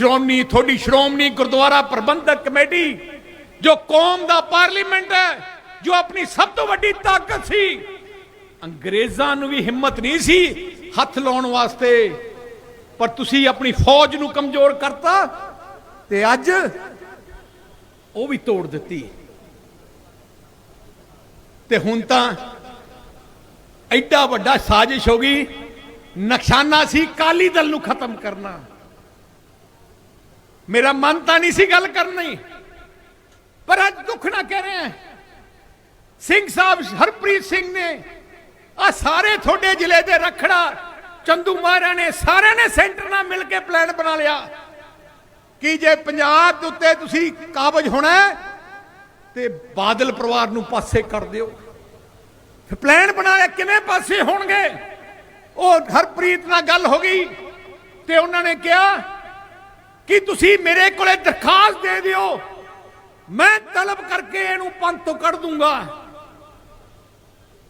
ਸ਼੍ਰੋਮਣੀ, ਤੁਹਾਡੀ ਸ਼੍ਰੋਮਣੀ ਗੁਰਦੁਆਰਾ ਪ੍ਰਬੰਧਕ ਕਮੇਟੀ, ਜੋ ਕੌਮ ਦਾ ਪਾਰਲੀਮੈਂਟ ਹੈ, ਜੋ ਆਪਣੀ ਸਭ ਤੋਂ ਵੱਡੀ ਤਾਕਤ ਸੀ, ਅੰਗਰੇਜ਼ਾਂ ਨੂੰ ਵੀ ਹਿੰਮਤ ਨਹੀਂ ਸੀ ਹੱਥ ਲਾਉਣ ਵਾਸਤੇ, ਪਰ ਤੁਸੀਂ ਆਪਣੀ ਫੌਜ ਨੂੰ ਕਮਜ਼ੋਰ ਕਰਤਾ ਤੇ ਅੱਜ ਉਹ ਵੀ ਤੋੜ ਦਿੱਤੀ। ਤੇ ਹੁਣ ਤਾਂ ਐਡਾ ਵੱਡਾ ਸਾਜ਼ਿਸ਼ ਹੋ ਗਈ, ਨਕਸ਼ਾਨਾ ਸੀ ਕਾਲੀ ਦਲ ਨੂੰ ਖਤਮ ਕਰਨਾ। ਮੇਰਾ ਮਨ ਤਾਂ ਨਹੀਂ ਸੀ ਗੱਲ ਕਰਨੀ ਪਰ ਅੱਜ ਦੁੱਖ ਨਾ ਕਹਿ ਰਹੇ ਹਾਂ। ਸਿੰਘ ਸਾਹਿਬ ਹਰਪ੍ਰੀਤ ਸਿੰਘ ਨੇ ਆ ਸਾਰੇ ਤੁਹਾਡੇ ਜ਼ਿਲ੍ਹੇ ਦੇ ਰਖੜਾ, ਚੰਦੂ ਮਾਰਾ ਨੇ ਸਾਰਿਆਂ ਨੇ ਸੈਂਟਰ ਨਾਲ ਮਿਲ ਕੇ ਪਲਾਨ ਬਣਾ ਲਿਆ। ਕਿ ਜੇ ਪੰਜਾਬ ਦੇ ਉੱਤੇ ਤੁਸੀਂ ਕਾਬਜ ਹੋਣਾ ਤੇ ਬਾਦਲ ਪਰਿਵਾਰ ਨੂੰ ਪਾਸੇ ਕਰ ਦਿਓ। ਫਿਰ ਬਣਾ ਲਿਆ ਕਿਵੇਂ ਪਾਸੇ ਹੋਣਗੇ? ਉਹ ਹਰਪ੍ਰੀਤ ਨਾਲ ਗੱਲ ਹੋ ਗਈ, ਤੇ ਉਹਨਾਂ ਨੇ ਕਿਹਾ ਕਿ ਤੁਸੀਂ ਮੇਰੇ ਕੋਲੇ ਦਰਖਾਸਤ ਦੇ ਦਿਓ। ਮੈਂ ਤਲਬ ਕਰਕੇ ਇਹਨੂੰ ਪੰਥ ਤੋਂ ਕੱਢ ਦੂੰਗਾ।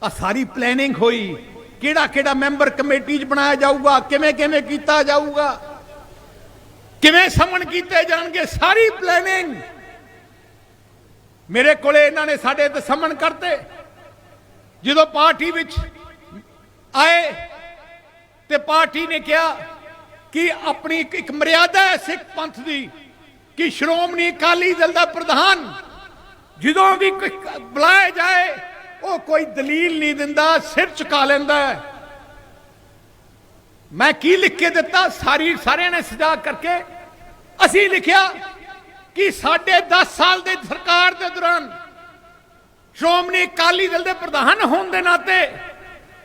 ਆ ਸਾਰੀ ਪਲੈਨਿੰਗ ਹੋਈ। ਕਿਹੜਾ ਕਿਹੜਾ ਮੈਂਬਰ ਕਮੇਟੀ 'ਚ ਬਣਾਇਆ ਜਾਊਗਾ ਕਿਵੇਂ ਕਿਵੇਂ ਕੀਤਾ ਜਾਊਗਾ, ਕਿਵੇਂ ਸਮਨ ਕੀਤੇ ਜਾਣਗੇ, ਸਾਰੀ ਪਲੈਨਿੰਗ ਮੇਰੇ ਕੋਲੇ ਇਹਨਾਂ ਨੇ ਸਾਡੇ ਤੇ ਸਮਨ ਕਰਤੇ। ਜਦੋਂ ਪਾਰਟੀ ਵਿੱਚ ਆਏ ਤੇ ਪਾਰਟੀ ਨੇ ਕਿਹਾ ਕਿ ਆਪਣੀ ਇੱਕ- ਮਰਿਆਦਾ ਹੈ ਸਿੱਖ ਪੰਥ ਦੀ, ਕਿ ਸ਼੍ਰੋਮਣੀ ਅਕਾਲੀ ਦਲ ਦਾ ਪ੍ਰਧਾਨ, ਜਦੋਂ ਵੀ ਕੋਈ ਬੁਲਾਇਆ ਜਾਏ, ਉਹ ਕੋਈ ਦਲੀਲ ਨਹੀਂ ਦਿੰਦਾ, ਸਿਰ ਝੁਕਾ ਲੈਂਦਾ ਮੈਂ ਕੀ ਲਿਖ ਕੇ ਦਿੱਤਾ? ਸਾਰੀ ਸਾਰਿਆਂ ਨੇ ਸਜਾ ਕਰਕੇ ਅਸੀਂ ਲਿਖਿਆ ਕਿ ਸਾਡੇ 10 ਸਾਲ ਦੇ ਸਰਕਾਰ ਦੇ ਦੌਰਾਨ ਸ਼੍ਰੋਮਣੀ ਅਕਾਲੀ ਦਲ ਦੇ ਪ੍ਰਧਾਨ ਹੋਣ ਦੇ ਨਾਤੇ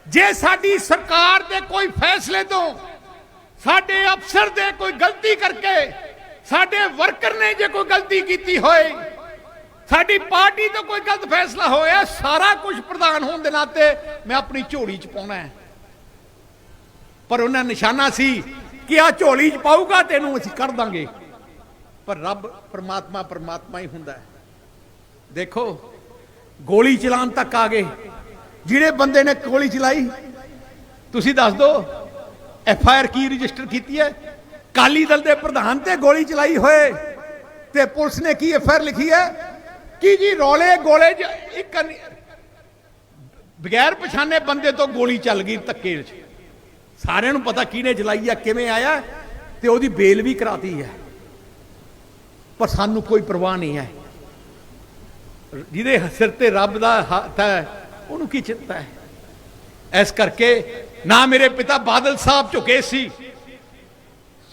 ਜੇ ਸਾਡੀ ਸਰਕਾਰ ਦੇ ਕੋਈ ਫੈਸਲੇ ਤੋਂ ਸਾਡੇ ਅਫਸਰ ਦੇ ਕੋਈ ਗਲਤੀ ਕਰਕੇ, ਸਾਡੇ ਵਰਕਰ ਨੇ ਜੇ ਕੋਈ ਗਲਤੀ ਕੀਤੀ ਹੋਏ, ਸਾਡੀ ਪਾਰਟੀ ਤੋਂ ਕੋਈ ਗਲਤ ਫੈਸਲਾ ਹੋਇਆ ਸਾਰਾ ਕੁਝ ਪ੍ਰਧਾਨ ਹੋਣ ਦੇ ਨਾਤੇ ਮੈਂ ਆਪਣੀ ਝੋਲੀ 'ਚ ਪਾਉਣਾ ਹੈ। ਪਰ ਉਹਨਾਂ ਨਿਸ਼ਾਨਾ ਸੀ ਕਿ ਆ ਝੋਲੀ 'ਚ ਪਾਊਗਾ ਤੈਨੂੰ ਅਸੀਂ ਕਰ ਦਾਂਗੇ। ਪਰ ਰੱਬ ਪਰਮਾਤਮਾ ਪਰਮਾਤਮਾ ਹੀ ਹੁੰਦਾ ਹੈ। ਦੇਖੋ, ਗੋਲੀ ਚਲਾਉਣ ਤੱਕ ਆ ਗਏ। ਜਿਹੜੇ ਬੰਦੇ ਨੇ ਗੋਲੀ ਚਲਾਈ, ਤੁਸੀਂ ਦੱਸ ਦਿਓ ਐਫ ਆਈ ਆਰ ਕੀ ਰਜਿਸਟਰ ਕੀਤੀ ਹੈ? ਕਾਲੀ ਦਲ ਦੇ ਪ੍ਰਧਾਨ ਤੇ ਗੋਲੀ ਚਲਾਈ ਹੋਏ ਤੇ ਪੁਲਿਸ ਨੇ ਕੀ ਐਫ ਆਈ ਆਰ ਲਿਖੀ ਹੈ? ਕਿ ਜੀ, ਰੋਲੇ ਗੋਲੇ 'ਚ ਇੱਕ ਬਗੈਰ ਪਛਾਣੇ ਬੰਦੇ ਤੋਂ ਗੋਲੀ ਚੱਲ ਗਈ ਧੱਕੇ 'ਚ ਸਾਰਿਆਂ ਨੂੰ ਪਤਾ ਕਿਹਨੇ ਚਲਾਈ ਆ, ਕਿਵੇਂ ਆਇਆ ਤੇ ਉਹਦੀ ਬੇਲ ਵੀ ਕਰਾਤੀ ਹੈ। ਪਰ ਸਾਨੂੰ ਕੋਈ ਪਰਵਾਹ ਨਹੀਂ ਹੈ। ਜਿਹਦੇ ਸਿਰ ਤੇ ਰੱਬ ਦਾ ਹੱਥ ਹੈ, ਉਹਨੂੰ ਕੀ ਚਿੰਤਾ ਹੈ? ਇਸ ਕਰਕੇ ਨਾ ਮੇਰੇ ਪਿਤਾ ਬਾਦਲ ਸਾਹਿਬ ਝੁਕੇ ਸੀ।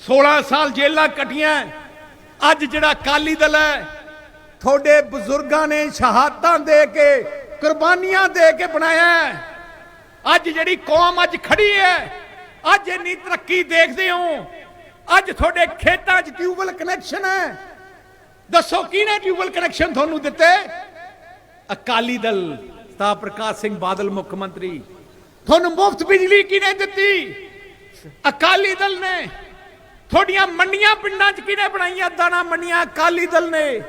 16 ਸਾਲ ਜੇਲਾਂ ਕਟੀਆਂ। ਅੱਜ ਜਿਹੜਾ ਕਾਲੀ ਦਲ ਹੈ, ਤੁਹਾਡੇ ਬਜ਼ੁਰਗਾਂ ਨੇ ਸ਼ਹਾਦਤਾਂ ਦੇ ਕੇ, ਕੁਰਬਾਨੀਆਂ ਦੇ ਕੇ ਬਣਾਇਆ ਅੱਜ ਜਿਹੜੀ ਕੌਮ ਅੱਜ ਖੜੀ ਹੈ, ਅੱਜ ਇੰਨੀ ਤਰੱਕੀ ਦੇਖਦੇ ਹੋ। ਅੱਜ ਤੁਹਾਡੇ ਖੇਤਾਂ 'ਚ ਟਿਊਬਵੈਲ ਕਨੈਕਸ਼ਨ ਹੈ। ਦੱਸੋ, ਕਿਹਨੇ ਟਿਊਬਵੈਲ ਕਨੈਕਸ਼ਨ ਤੁਹਾਨੂੰ ਦਿੱਤੇ? ਅਕਾਲੀ ਦਲ ਤਾਂ ਪ੍ਰਕਾਸ਼ ਸਿੰਘ ਬਾਦਲ ਮੁੱਖ ਮੰਤਰੀ। ਤੁਹਾਨੂੰ ਮੁਫਤ ਬਿਜਲੀ ਕਿਹਨੇ ਦਿੱਤੀ? ਅਕਾਲੀ ਦਲ ਨੇ। ਤੁਹਾਡੀਆਂ ਮੰਡੀਆਂ ਪਿੰਡਾਂ 'ਚ ਕਿਹਨੇ ਬਣਾਈਆਂ ਦਾਣਾ ਮੰਡੀਆਂ ਅਕਾਲੀ ਦਲ ਨੇ?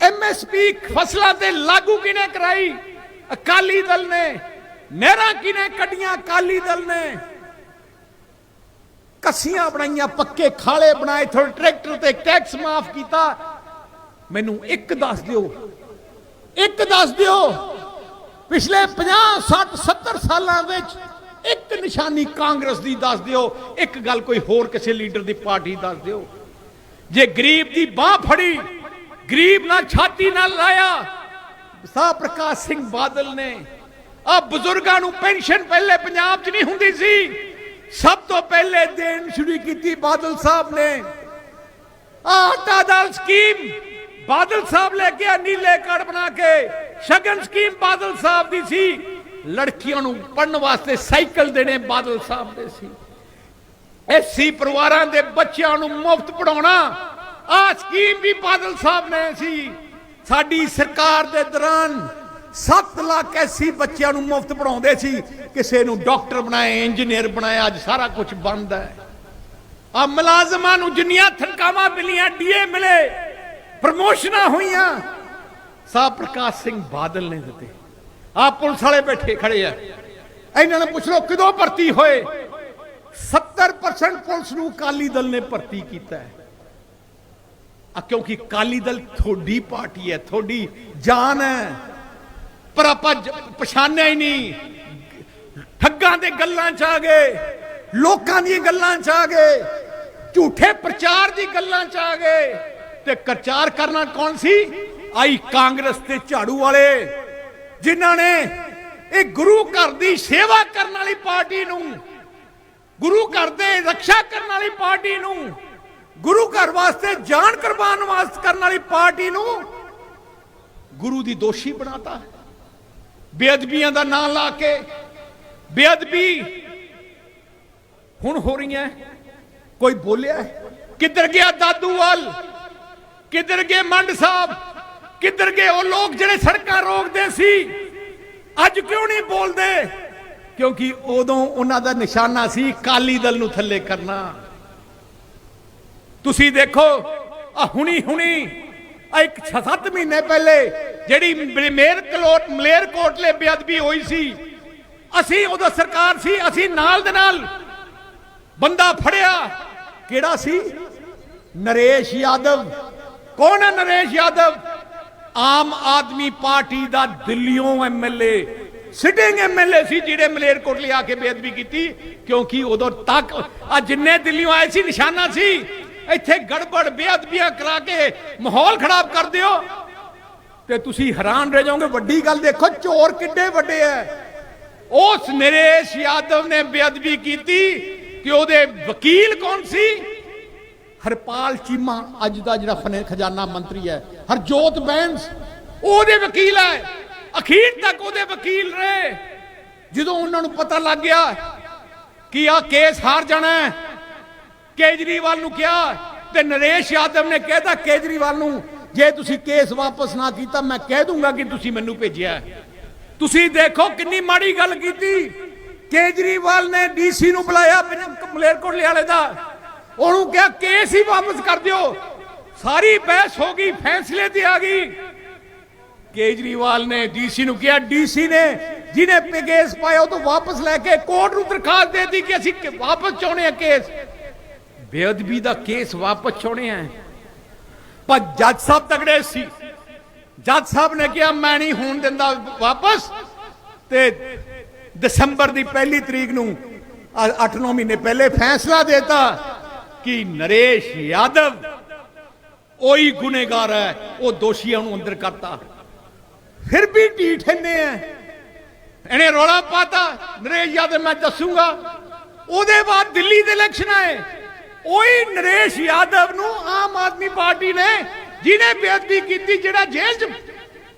ਐਮਐਸਪੀ ਫਸਲਾਂ ਤੇ ਲਾਗੂ ਕਿਹਨੇ ਕਰਾਈ? ਅਕਾਲੀ ਦਲ ਨੇ। ਨਹਿਰਾਂ ਕਿਹਨੇ ਕੱਢੀਆਂ ਅਕਾਲੀ ਦਲ ਨੇ? ਕੱਸੀਆਂ ਬਣਾਈਆਂ, ਪੱਕੇ ਖਾਲੇ ਬਣਾਏ, ਤੁਹਾਡੇ ਟਰੈਕਟਰ ਤੇ ਟੈਕਸ ਮਾਫ ਕੀਤਾ। ਮੈਨੂੰ ਇੱਕ ਦੱਸ ਦਿਓ। ਇੱਕ ਦੱਸ ਦਿਓ। ਪਿਛਲੇ 50 60 70 ਸਾਲਾਂ ਵਿੱਚ ਇੱਕ ਨਿਸ਼ਾਨੀ ਕਾਂਗਰਸ ਦੀ ਦੱਸ ਦਿਓ, ਇੱਕ ਗੱਲ ਕੋਈ ਹੋਰ ਕਿਸੇ ਲੀਡਰ ਦੀ ਪਾਰਟੀ ਦੱਸ ਦਿਓ। ਜੇ ਗਰੀਬ ਦੀ ਬਾਹ ਫੜੀ, ਗਰੀਬ ਨਾਲ ਛਾਤੀ ਨਾਲ ਲਾਇਆ, ਸਾਹ ਪ੍ਰਕਾਸ਼ ਸਿੰਘ ਬਾਦਲ ਨੇ, ਆ ਬਜ਼ੁਰਗਾਂ ਨੂੰ ਪੈਨਸ਼ਨ ਪਹਿਲੇ ਪੰਜਾਬ 'ਚ ਨਹੀਂ ਹੁੰਦੀ ਸੀ, ਸਭ ਤੋਂ ਪਹਿਲੇ ਦੇਣ ਸ਼ੁਰੂ ਕੀਤੀ ਬਾਦਲ ਸਾਹਿਬ ਨੇ। ਆਟਾ ਦਾਲ ਸਕੀਮ ਬਾਦਲ ਸਾਹਿਬ ਲੈ ਕੇ ਆ ਨੀਲੇ ਕਾਰਡ ਬਣਾ ਕੇ। ਸ਼ਗਨ ਸਕੀਮ ਬਾਦਲ ਸਾਹਿਬ ਦੀ ਸੀ। ਲੜਕੀਆਂ ਨੂੰ ਪੜਨ ਵਾਸਤੇ ਸਾਈਕਲ ਦੇਣੇ ਬਾਦਲ ਸਾਹਿਬ ਦੇ ਸੀ। ਐਸੀ ਪਰਿਵਾਰਾਂ ਦੇ ਬੱਚਿਆਂ ਨੂੰ ਮੁਫਤ ਪੜਾਉਣਾ ਆ ਸਕੀਮ ਵੀ ਬਾਦਲ ਸਾਹਿਬ ਨੇ ਸੀ। ਸਾਡੀ ਸਰਕਾਰ ਦੇ ਦੌਰਾਨ 7 ਲੱਖ ਐਸੀ ਬੱਚਿਆਂ ਨੂੰ ਮੁਫਤ ਪੜਾਉਂਦੇ ਸੀ। ਕਿਸੇ ਨੂੰ ਡਾਕਟਰ ਬਣਾਏ ਇੰਜੀਨੀਅਰ ਬਣਾਏ ਅੱਜ ਸਾਰਾ ਕੁਝ ਬੰਦ ਹੈ। ਆ ਮੁਲਾਜ਼ਮਾਂ ਨੂੰ ਜਿੰਨੀਆਂ ਤਨਖਾਹਾਂ ਮਿਲੀਆਂ, ਡੀਏ ਮਿਲੇ। ਪ੍ਰਮੋਸ਼ਨਾਂ ਹੋਈਆਂ। ਸਾਹ ਪ੍ਰਕਾਸ਼ ਸਿੰਘ ਬਾਦਲ ਨੇ ਦਿੱਤੇ। ਆ ਪੁਲਿਸ ਵਾਲੇ ਬੈਠੇ ਖੜੇ ਆ। ਇਹਨਾਂ ਨੂੰ ਪੁੱਛ ਲਓ, ਕਦੋਂ ਭਰਤੀ ਹੋਏ? 70% ਪੁਲਿਸ ਨੂੰ ਅਕਾਲੀ ਦਲ ਨੇ ਭਰਤੀ ਕੀਤਾ ਹੈ। ਆ ਕਿਉਂਕਿ ਕਾਲੀ ਦਲ ਤੁਹਾਡੀ ਪਾਰਟੀ ਹੈ, ਤੁਹਾਡੀ ਜਾਨ ਹੈ। ਪਰ ਆਪਾਂ ਪਛਾਣਿਆ ਹੀ ਨਹੀਂ। ਠੱਗਾਂ ਦੇ ਗੱਲਾਂ ਚ ਆ ਗਏ, ਲੋਕਾਂ ਦੀਆਂ ਗੱਲਾਂ ਚ ਆ ਗਏ, ਝੂਠੇ ਪ੍ਰਚਾਰ ਦੀ ਗੱਲਾਂ ਚ ਆ ਗਏ। ਤੇ ਪ੍ਰਚਾਰ ਕਰਨਾ ਕੌਣ ਸੀ? ਆਈ ਕਾਂਗਰਸ ਤੇ ਝਾੜੂ ਵਾਲੇ, ਜਿਨ੍ਹਾਂ ਨੇ ਇਹ ਗੁਰੂ ਘਰ ਦੀ ਸੇਵਾ ਕਰਨ ਵਾਲੀ ਪਾਰਟੀ ਨੂੰ, ਗੁਰੂ ਘਰ ਦੇ ਰੱਖਿਆ ਕਰਨ ਵਾਲੀ ਪਾਰਟੀ ਨੂੰ, ਗੁਰੂ ਘਰ ਵਾਸਤੇ ਜਾਨ ਕੁਰਬਾਨ ਵਾਸਤੇ ਕਰਨ ਵਾਲੀ ਪਾਰਟੀ ਨੂੰ ਗੁਰੂ ਦੀ ਦੋਸ਼ੀ ਬਣਾਤਾ। ਬੇਅਦਬੀਆਂ ਦਾ ਨਾਂ ਲਾ ਕੇ ਬੇਅਦਬੀ ਹੁਣ ਹੋ ਰਹੀਆਂ। ਕੋਈ ਬੋਲਿਆ ਕਿੱਧਰ ਗਿਆ ਦਾਦੂਵਾਲ? ਕਿੱਧਰ ਗਏ ਮੰਡ ਸਾਹਿਬ? ਕਿੱਧਰ ਗਏ ਉਹ ਲੋਕ ਜਿਹੜੇ ਸੜਕਾਂ ਰੋਕਦੇ ਸੀ? ਅੱਜ ਕਿਉਂ ਨਹੀਂ ਬੋਲਦੇ? ਕਿਉਂਕਿ ਉਦੋਂ ਉਹਨਾਂ ਦਾ ਨਿਸ਼ਾਨਾ ਸੀ ਕਾਲੀ ਦਲ ਨੂੰ ਥੱਲੇ ਕਰਨਾ। ਤੁਸੀਂ ਦੇਖੋ, ਆ ਹੁਣੀ ਹੁਣੀ, ਆ ਇੱਕ 6-7 ਮਹੀਨੇ ਪਹਿਲੇ ਜਿਹੜੀ ਮੇਰ ਕਲੋਟ ਮਲੇਰ ਕੋਟਲੇ ਬੇਅਦਬੀ ਹੋਈ ਸੀ। ਅਸੀਂ ਉਦੋਂ ਸਰਕਾਰ ਸੀ, ਅਸੀਂ ਨਾਲ ਦੇ ਨਾਲ ਬੰਦਾ ਫੜਿਆ। ਕਿਹੜਾ ਸੀ? ਨਰੇਸ਼ ਯਾਦਵ। ਕੌਣ ਹੈ ਨਰੇਸ਼ ਯਾਦਵ? ਆਮ ਆਦਮੀ ਪਾਰਟੀ ਦਾ ਦਿੱਲੀੋਂ ਐਮਐਲਏ ਸਿਟਿੰਗ ਐਮਐਲਏ ਸੀ ਜਿਹੜੇ ਮਲੇਰ ਆ ਕੇ ਬੇਅਦਬੀ ਕੀਤੀ, ਕਿਉਂਕਿ ਉਦੋਂ ਤੱਕ ਆ ਜਿੰਨੇ ਦਿੱਲੀੋਂ ਆਏ ਸੀ, ਨਿਸ਼ਾਨਾ ਸੀ, ਇੱਥੇ ਗੜਬੜ, ਬੇਅਦਬੀਆਂ ਕਰਾ ਕੇ ਮਾਹੌਲ ਖਰਾਬ ਕਰ ਦਿਓ। ਤੇ ਤੁਸੀਂ ਹੈਰਾਨ ਰਹਿ ਜਾਓਗੇ, ਵੱਡੀ ਗੱਲ ਦੇਖੋ, ਚੋਰ ਕਿੱਡੇ ਵੱਡੇ ਐ। ਉਸ ਨਰੇਸ਼ ਯਾਦਵ ਨੇ ਬੇਅਦਬੀ ਕੀਤੀ ਕਿ ਉਹਦੇ ਵਕੀਲ ਕੌਣ ਸੀ? ਹਰਪਾਲ ਚੀਮਾ ਅੱਜ ਦਾ ਜਿਹੜਾ ਫਨੇ ਖਜ਼ਾਨਾ ਮੰਤਰੀ ਹੈ ਹਰਜੋਤ ਬੈਂਸ ਉਹਦੇ ਵਕੀਲ ਹੈ। ਅਖੀਰ ਤੱਕ ਉਹਦੇ ਵਕੀਲ ਰਹੇ। ਜਦੋਂ ਉਹਨਾਂ ਨੂੰ ਪਤਾ ਲੱਗ ਗਿਆ ਕਿ ਆ ਕੇਸ ਹਾਰ ਜਾਣਾ ਹੈ, ਕੇਜਰੀਵਾਲ ਨੂੰ ਕਿਹਾ ਤੇ ਨਰੇਸ਼ ਯਾਦਵ ਨੇ ਕਹਿਤਾ ਕੇਜਰੀਵਾਲ ਨੂੰ ਜੇ ਤੁਸੀਂ ਕੇਸ ਵਾਪਸ ਨਾ ਕੀਤਾ ਮੈਂ ਕਹਿ ਦੂੰਗਾ ਕਿ ਤੁਸੀਂ ਮੈਨੂੰ ਭੇਜਿਆ ਤੁਸੀਂ ਦੇਖੋ ਕਿੰਨੀ ਮਾੜੀ ਗੱਲ ਕੀਤੀ। ਕੇਜਰੀਵਾਲ ਨੇ ਡੀਸੀ ਨੂੰ ਬੁਲਾਇਆ ਪੰਜਾਬ- ਮਲੇਰਕੋਟਲੇ ਵਾਲੇ ਦਾ। ਉਹਨੂੰ ਕਿਹਾ, ਕੇਸ ਹੀ ਵਾਪਸ ਕਰ ਦਿਓ। ਸਾਰੀ ਬਹਿਸ ਹੋ ਗਈ, ਫੈਸਲੇ ਤੇ ਆ ਗਈ। ਕੇਜਰੀਵਾਲ ਨੇ ਡੀਸੀ ਨੂੰ ਕਿਹਾ, ਡੀਸੀ ਨੇ ਜਿਹਨੇ ਕੇਸ ਪਾਇਆ, ਉਹ ਤੋਂ ਵਾਪਸ ਲੈ ਕੇ ਕੋਰਟ ਨੂੰ ਦਰਖਾਸਤ ਦੇ ਕਿ ਅਸੀਂ ਵਾਪਸ ਚਾਹੁੰਦੇ ਆ ਕੇਸ। ਬੇਅਦਬੀ ਦਾ ਕੇਸ ਵਾਪਸ ਚਾਹੁੰਦੇ ਆ ਪਰ ਜੱਜ ਸਾਹਿਬ ਤਗੜੇ ਸੀ। ਜੱਜ ਸਾਹਿਬ ਨੇ ਕਿਹਾ, ਮੈਂ ਨਹੀਂ ਹੋਣ ਦਿੰਦਾ ਵਾਪਸ। ਤੇ ਦਸੰਬਰ ਦੀ ਪਹਿਲੀ ਤਰੀਕ ਨੂੰ 8-9 ਮਹੀਨੇ ਪਹਿਲੇ ਫੈਸਲਾ ਦੇਤਾ। ਕਿ ਨਰੇਸ਼ ਯਾਦਵ? ਉਹੀ ਗੁਨੇਗਾਰ ਹੈ, ਉਹ ਦੋਸ਼ੀਆਂ ਨੂੰ ਅੰਦਰ ਕਰਤਾ। ਫਿਰ ਵੀ ਢੀਠ ਇੰਨੇ ਐ। ਇਹਨੇ ਰੌਲਾ ਪਾਤਾ, ਨਰੇਸ਼ ਯਾਦਵ ਮੈਂ ਦੱਸੂਗਾ। ਉਹਦੇ ਬਾਅਦ ਦਿੱਲੀ ਦੇ ਇਲੈਕਸ਼ਨ ਆਏ। ਉਹੀ ਨਰੇਸ਼ ਯਾਦਵ ਨੂੰ ਆਮ ਆਦਮੀ ਪਾਰਟੀ ਨੇ ਜਿਹਨੇ ਬੇਅਦਬੀ ਕੀਤੀ, ਜਿਹੜਾ ਜੇਲ੍ਹ 'ਚ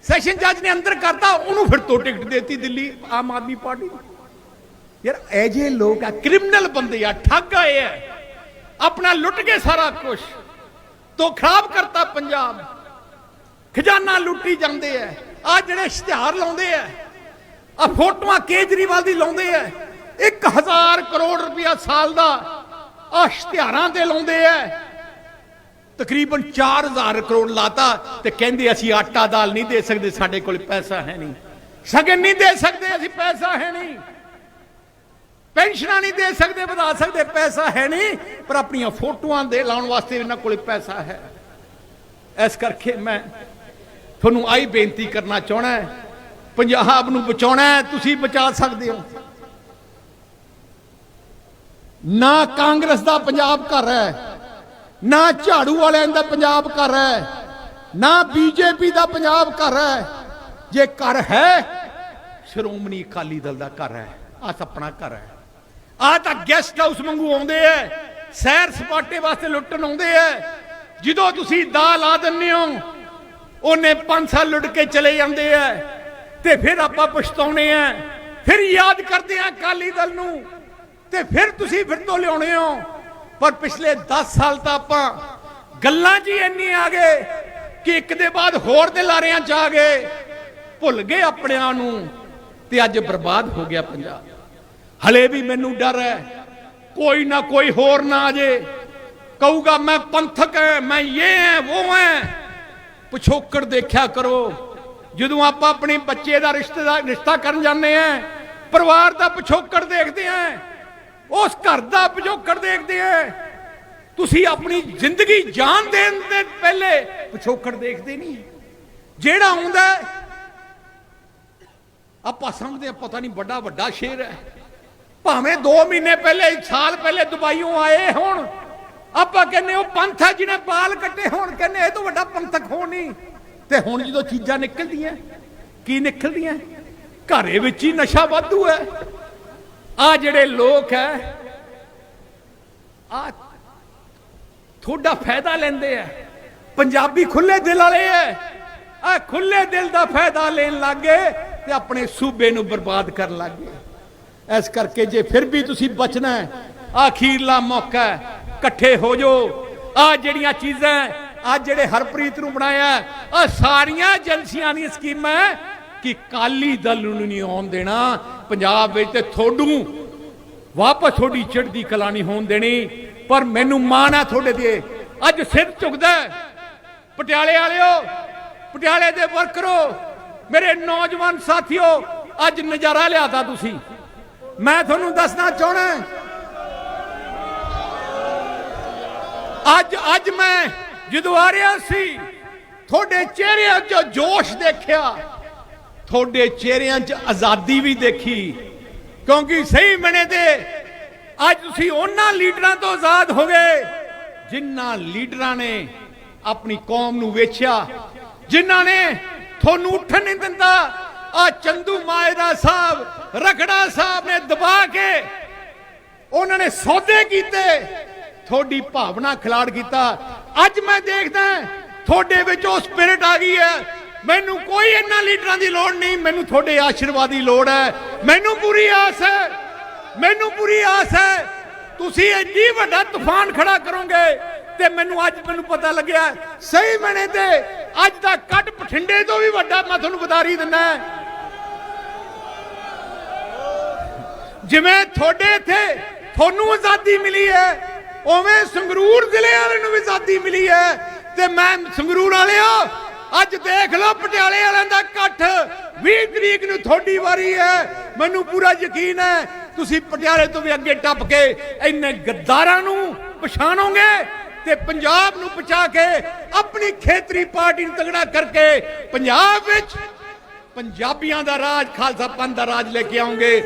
ਸੈਸ਼ਨ ਜੱਜ ਨੇ ਅੰਦਰ ਕਰਤਾ, ਉਹਨੂੰ ਫਿਰ ਤੋਂ ਟਿਕਟ ਦੇਤੀ ਦਿੱਲੀ ਆਮ ਆਦਮੀ ਪਾਰਟੀ ਯਾਰ, ਇਹ ਜੇ ਲੋਕ ਆ, ਕ੍ਰਿਮੀਨਲ ਬੰਦੇ ਆ, ਠੱਗ ਆਏ ਆ। ਆਪਣਾ ਲੁੱਟ ਕੇ ਸਾਰਾ ਕੁਝ ਤੋਂ ਖਰਾਬ ਕਰਤਾ ਪੰਜਾਬ। ਖਜ਼ਾਨਾ ਲੁੱਟੀ ਜਾਂਦੇ ਆ ਆ ਜਿਹੜੇ ਇਸ਼ਤਿਹਾਰ ਲਾਉਂਦੇ ਆ ਆ ਫੋਟੋਆਂ ਕੇਜਰੀਵਾਲ ਦੀ ਲਾਉਂਦੇ ਆ 1000 ਕਰੋੜ ਰੁਪਇਆ ਸਾਲ ਦਾ ਆ ਇਸ਼ਤਿਹਾਰਾਂ ਤੇ ਲਾਉਂਦੇ ਆ ਤਕਰੀਬਨ 4000 ਕਰੋੜ ਲਾਤਾ ਤੇ ਕਹਿੰਦੇ ਅਸੀਂ ਆਟਾ ਦਾਲ ਨਹੀਂ ਦੇ ਸਕਦੇ, ਸਾਡੇ ਕੋਲ ਪੈਸਾ ਹੈ ਨਹੀਂ। ਸਗਨ ਨਹੀਂ ਦੇ ਸਕਦੇ, ਅਸੀਂ ਪੈਸਾ ਹੈ ਨਹੀਂ। ਪੈਨਸ਼ਨਾਂ ਨਹੀਂ ਦੇ ਸਕਦੇ, ਵਧਾ ਸਕਦੇ, ਪੈਸਾ ਹੈ ਨਹੀਂ। ਪਰ ਆਪਣੀਆਂ ਫੋਟੋਆਂ ਦੇ ਲਾਉਣ ਵਾਸਤੇ ਇਹਨਾਂ ਕੋਲ ਪੈਸਾ ਹੈ। ਇਸ ਕਰਕੇ ਮੈਂ ਤੁਹਾਨੂੰ ਆਈ ਬੇਨਤੀ ਕਰਨਾ ਚਾਹਣਾ ਹੈ। ਪੰਜਾਬ ਨੂੰ ਬਚਾਉਣਾ ਹੈ, ਤੁਸੀਂ ਬਚਾ ਸਕਦੇ ਹੋ। ਨਾ ਕਾਂਗਰਸ ਦਾ ਪੰਜਾਬ ਘਰ ਹੈ, ਨਾ ਝਾੜੂ ਵਾਲਿਆਂ ਦਾ ਪੰਜਾਬ ਘਰ ਹੈ, ਨਾ ਬੀਜੇਪੀ ਦਾ ਪੰਜਾਬ ਘਰ ਹੈ। ਜੇ ਘਰ ਹੈ, ਸ਼੍ਰੋਮਣੀ ਅਕਾਲੀ ਦਲ ਦਾ ਘਰ ਹੈ ਆ ਆਪਣਾ ਘਰ ਹੈ। ਆ ਤਾਂ ਗੈਸਟ ਹਾਊਸ ਵਾਂਗੂ ਆਉਂਦੇ ਐ ਸੈਰ ਸਪਾਟੇ ਵਾਸਤੇ ਲੁੱਟਣ ਆਉਂਦੇ ਐ ਜਦੋਂ ਤੁਸੀਂ ਦਾ ਲਾ ਦਿੰਦੇ ਹੋ, ਉਹਨੇ 5 ਸਾਲ ਲੁੱਟ ਕੇ ਚਲੇ ਜਾਂਦੇ ਐ ਤੇ ਫਿਰ ਆਪਾਂ ਪਛਤਾਉਣੇ ਐ ਫਿਰ ਯਾਦ ਕਰਦੇ ਆ ਅਕਾਲੀ ਦਲ ਨੂੰ। ਤੇ ਫਿਰ ਤੁਸੀਂ ਫਿਰ ਤੋਂ ਲਿਆਉਣੇ ਹੋ। ਪਰ ਪਿਛਲੇ 10 ਸਾਲ ਤਾਂ ਆਪਾਂ ਗੱਲਾਂ 'ਚ ਹੀ ਇੰਨੀ ਆ ਗਏ ਕਿ ਇੱਕ ਦੇ ਬਾਅਦ ਹੋਰ ਦੇ ਲਾਰਿਆਂ 'ਚ ਆ ਗਏ। ਭੁੱਲ ਗਏ ਆਪਣਿਆਂ ਨੂੰ। ਤੇ ਅੱਜ ਬਰਬਾਦ ਹੋ ਗਿਆ ਪੰਜਾਬ। ਹਲੇ ਵੀ ਮੈਨੂੰ ਡਰ ਹੈ ਕੋਈ ਨਾ ਕੋਈ ਹੋਰ ਨਾ ਆ ਜੇ। ਕਹੂਗਾ, ਮੈਂ ਪੰਥਕ ਹੈ ਮੈਂ ਇਹ ਹੈ ਉਹ ਹੈ ਪਿਛੋਕੜ ਦੇਖਿਆ ਕਰੋ। ਜਦੋਂ ਆਪਾਂ ਆਪਣੇ ਬੱਚੇ ਦਾ ਰਿਸ਼ਤੇਦਾਰ ਰਿਸ਼ਤਾ ਕਰਨ ਜਾਂਦੇ ਆ ਪਰਿਵਾਰ ਦਾ ਪਿਛੋਕੜ ਦੇਖਦੇ ਆ ਉਸ ਘਰ ਦਾ ਪਿਛੋਕੜ ਦੇਖਦੇ ਆ ਤੁਸੀਂ ਆਪਣੀ ਜ਼ਿੰਦਗੀ ਜਾਨ ਦੇਣ ਦੇ ਪਹਿਲੇ ਪਿਛੋਕੜ ਦੇਖਦੇ ਨਹੀਂ। ਜਿਹੜਾ ਆਉਂਦਾ ਆਪਾਂ ਸਮਝਦੇ ਹਾਂ ਪਤਾ ਨਹੀਂ ਵੱਡਾ ਵੱਡਾ ਸ਼ੇਰ ਹੈ ਭਾਵੇਂ 2 ਮਹੀਨੇ ਪਹਿਲੇ ਸਾਲ ਪਹਿਲੇ ਦੁਬਈੋਂ ਆਏ ਹੋਣ, ਆਪਾਂ ਕਹਿੰਨੇ ਉਹ ਪੰਥ ਹੈ ਜਿਹਨੇ ਬਾਲ ਕੱਟੇ ਹੋਣ ਕਹਿੰਨੇ ਇਹ ਤੋਂ ਵੱਡਾ ਪੰਥਕ ਹੋਣ ਨਹੀਂ। ਤੇ ਹੁਣ ਜਦੋਂ ਚੀਜ਼ਾਂ ਨਿਕਲਦੀਆਂ, ਕੀ ਨਿਕਲਦੀਆਂ? ਘਰੇ ਵਿੱਚ ਹੀ ਨਸ਼ਾ ਵਾਧੂ ਹੈ। ਆ ਜਿਹੜੇ ਲੋਕ ਹੈ ਆ ਤੁਹਾਡਾ ਫਾਇਦਾ ਲੈਂਦੇ ਆ। ਪੰਜਾਬੀ ਖੁੱਲੇ ਦਿਲ ਵਾਲੇ ਐ ਆ ਖੁੱਲੇ ਦਿਲ ਦਾ ਫਾਇਦਾ ਲੈਣ ਲੱਗੇ ਤੇ ਆਪਣੇ ਸੂਬੇ ਨੂੰ ਬਰਬਾਦ ਕਰਨ ਲੱਗੇ ਇਸ ਕਰਕੇ ਜੇ ਫਿਰ ਵੀ ਤੁਸੀਂ ਬਚਣਾ ਹੈ, ਆਖੀਰਲਾ ਮੌਕਾ ਹੈ, ਇਕੱਠੇ ਹੋ ਜਾਓ। ਆ ਜਿਹੜੀਆਂ ਚੀਜ਼ਾਂ ਆ ਜਿਹੜੇ ਹਰਪ੍ਰੀਤ ਨੂੰ ਬਣਾਇਆ ਆ ਸਾਰੀਆਂ ਏਜੰਸੀਆਂ ਦੀਆਂ ਸਕੀਮਾਂ ਕਿ ਕਾਲੀ ਦਲ ਨੂੰ ਨਹੀਂ ਆਉਣ ਦੇਣਾ। ਪੰਜਾਬ ਵਿੱਚ ਤੇ ਥੋੜੂ ਵਾਪਸ ਤੁਹਾਡੀ ਚੜ੍ਹਦੀ ਕਲਾ ਨਹੀਂ ਹੋਣ ਦੇਣੀ, ਪਰ ਮੈਨੂੰ ਮਾਣ ਆ ਤੁਹਾਡੇ ਤੇ। ਅੱਜ ਸਿਰ ਝੁਕਦਾ ਹੈ। ਪਟਿਆਲੇ ਵਾਲਿਓ, ਪਟਿਆਲੇ ਦੇ ਵਰਕਰੋ, ਮੇਰੇ ਨੌਜਵਾਨ ਸਾਥੀਓ, ਅੱਜ ਨਜ਼ਾਰਾ ਲਿਆਦਾ ਤੁਸੀਂ। ਮੈਂ ਤੁਹਾਨੂੰ ਦੱਸਣਾ ਚਾਹਣਾ ਅੱਜ ਅੱਜ ਮੈਂ ਜਦੋਂ ਆ ਰਿਹਾ ਸੀ, ਤੁਹਾਡੇ ਚਿਹਰਿਆਂ 'ਚ ਜੋਸ਼ ਦੇਖਿਆ। ਤੁਹਾਡੇ ਚਿਹਰਿਆਂ 'ਚ ਆਜ਼ਾਦੀ ਵੀ ਦੇਖੀ। ਕਿਉਂਕਿ ਸਹੀ ਮਨੇ ਤੇ ਅੱਜ ਤੁਸੀਂ ਉਹਨਾਂ ਲੀਡਰਾਂ ਤੋਂ ਆਜ਼ਾਦ ਹੋ ਗਏ, ਜਿਨ੍ਹਾਂ ਲੀਡਰਾਂ ਨੇ ਆਪਣੀ ਕੌਮ ਨੂੰ ਵੇਚਿਆ, ਜਿਨ੍ਹਾਂ ਨੇ ਤੁਹਾਨੂੰ ਉੱਠਣ ਨਹੀਂ ਦਿੰਦਾ ਆ ਚੰਦੂ ਮਾਏਦਾ ਸਾਹਿਬ, ਰਖੜਾ ਸਾਹਿਬ ਨੇ ਦਬਾ ਕੇ ਉਹਨਾਂ ਨੇ ਸੌਦੇ ਕੀਤੇ। ਤੁਹਾਡੀ ਭਾਵਨਾ ਖਿਲਾੜ ਕੀਤਾ। ਅੱਜ ਮੈਂ ਦੇਖਦਾ ਤੁਹਾਡੇ ਵਿੱਚ ਉਹ ਸਪਿਰਿਟ ਆ ਗਈ ਹੈ। ਮੈਨੂੰ ਕੋਈ ਇਹਨਾਂ ਲੀਡਰਾਂ ਦੀ ਲੋੜ ਨਹੀਂ, ਮੈਨੂੰ ਤੁਹਾਡੇ ਆਸ਼ੀਰਵਾਦ ਦੀ ਲੋੜ ਹੈ। ਮੈਨੂੰ ਪੂਰੀ ਆਸ ਹੈ, ਮੈਨੂੰ ਪੂਰੀ ਆਸ ਹੈ। ਤੁਸੀਂ ਇੰਨੀ ਵੱਡਾ ਤੂਫਾਨ ਖੜਾ ਕਰੋਗੇ ਤੇ ਮੈਨੂੰ ਅੱਜ ਮੈਨੂੰ ਪਤਾ ਲੱਗਿਆ, ਸਹੀ ਮਣੇ ਤੇ ਅੱਜ ਦਾ ਕੱਟ ਬਠਿੰਡੇ ਤੋਂ ਵੀ ਵੱਡਾ ਮੈਂ ਤੁਹਾਨੂੰ ਵਧਾਰੀ ਦਿੰਦਾ ਜਿਵੇਂ ਤੁਹਾਡੇ ਇੱਥੇ ਤੁਹਾਨੂੰ ਆਜ਼ਾਦੀ ਮਿਲੀ ਹੈ, ਉਵੇਂ ਸੰਗਰੂਰ ਜ਼ਿਲ੍ਹੇ ਵਾਲੇ ਨੂੰ ਵੀ ਆਜ਼ਾਦੀ ਮਿਲੀ ਹੈ। ਤੇ ਮੈਂ ਸੰਗਰੂਰ ਵਾਲਿਓ ਅੱਜ ਦੇਖ ਲਓ ਪਟਿਆਲੇ ਵਾਲਿਆਂ ਦਾ ਇਕੱਠ। 20 ਤਰੀਕ ਨੂੰ ਤੁਹਾਡੀ ਵਾਰੀ ਹੈ। ਮੈਨੂੰ ਪੂਰਾ ਯਕੀਨ ਹੈ, ਤੁਸੀਂ ਪਟਿਆਲੇ ਤੋਂ ਵੀ ਅੱਗੇ ਟੱਪ ਕੇ ਇੰਨੇ ਗੱਦਾਰਾਂ ਨੂੰ ਪਛਾਣੋਗੇ ਤੇ ਪੰਜਾਬ ਨੂੰ ਪਛਾ ਕੇ ਆਪਣੀ ਖੇਤਰੀ ਪਾਰਟੀ ਨੂੰ ਤਗੜਾ ਕਰਕੇ ਪੰਜਾਬ ਵਿੱਚ ਪੰਜਾਬੀਆਂ ਦਾ ਰਾਜ, ਖਾਲਸਾ ਪੰਥ ਦਾ ਰਾਜ ਲੈ ਕੇ ਆਉਂਗੇ।